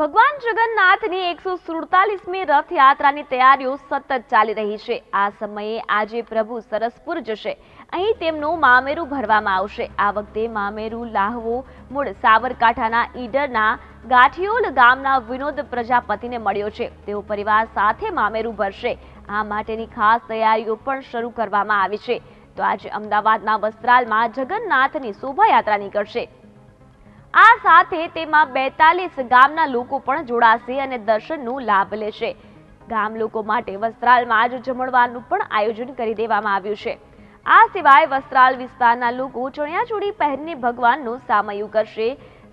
ભગવાન જગન્નાથની એકસો સુડતાલીસમી રથયાત્રાની તૈયારીઓ સતત ચાલી રહી છે. આ સમયે આજે પ્રભુ સરસપુર જશે. અહીં તેમનું મામેરું ભરવામાં આવશે. આ વખતે મામેરું લાહવો મૂળ સાબરકાંઠાના ઈડરના ગાઠિયોલ ગામના વિનોદ પ્રજાપતિને મળ્યો છે. તેઓ પરિવાર સાથે મામેરું ભરશે. આ માટેની ખાસ તૈયારીઓ પણ શરૂ કરવામાં આવી છે. તો આજે અમદાવાદના વસ્ત્રાલમાં જગન્નાથની શોભાયાત્રા નીકળશે. સાથે તેમાં બેતાલીસ ગામના લોકો પણ જોડાશે અને દર્શનનો લાભ લેશે. ગામ લોકો માટે વસ્ત્રાલમાં આજ જમણવારનું પણ આયોજન કરી દેવામાં આવ્યું છે. આ સિવાય વસ્ત્રાલ વિસ્તારના લોકો ચણિયાચોળી પહેરીને ભગવાનનું સામયું કરશે.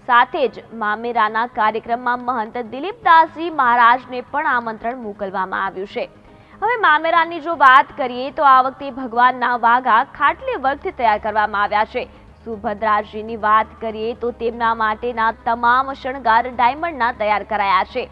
સાથે જ મામેરાના કાર્યક્રમમાં મહંત દિલીપદાસજી મહારાજને પણ આમંત્રણ મોકલવામાં આવ્યું છે. હવે મામેરાની જો વાત કરીએ તો આ વખતે ભગવાનના વાઘા ખાટલી વર્ગથી તૈયાર કરવામાં આવ્યા છે. સુભદ્રાજીની વાત કરીએ તો તેમના માટેના તમામ શણગાર ડાયમંડના તૈયાર કરાયા છે.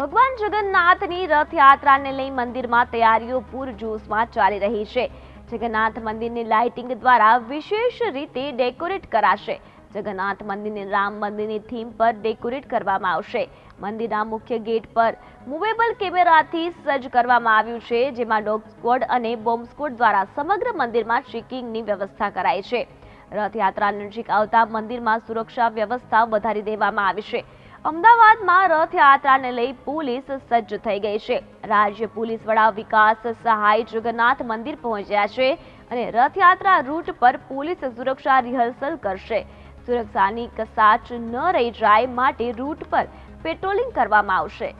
ભગવાન જગન્નાથની રથયાત્રાને લઈ મંદિરમાં તૈયારીઓ પૂરજોશમાં ચાલી રહી છે. જગન્નાથ મંદિરની લાઇટિંગ દ્વારા વિશેષ રીતે ડેકોરેટ કરાશે. જગન્નાથ મંદિરને રામ મંદિરની થીમ પર ડેકોરેટ કરવામાં આવશે. મંદિરના મુખ્ય ગેટ પર મૂવેબલ કેમેરાથી સજ્જ કરવામાં આવ્યું છે, જેમાં ડોગ સ્કોડ અને બોમ્બ સ્ક્વોડ દ્વારા સમગ્ર મંદિરમાં ચેકિંગની વ્યવસ્થા કરાઈ છે. રથયાત્રા નજીક આવતા મંદિરમાં સુરક્ષા વ્યવસ્થા વધારી દેવામાં આવી છે. અમદાવાદમાં રથયાત્રાને લઈ પોલીસ સજ્જ થઈ ગઈ છે. રાજ્ય પોલીસ વડા વિકાસ સહાય જગન્નાથ મંદિર પહોંચ્યા છે અને રથયાત્રા રૂટ પર પોલીસ સુરક્ષા રિહર્સલ કરશે. સુરક્ષાની કસાચ ન રહી જાય માટે રૂટ પર પેટ્રોલિંગ કરવામાં આવશે.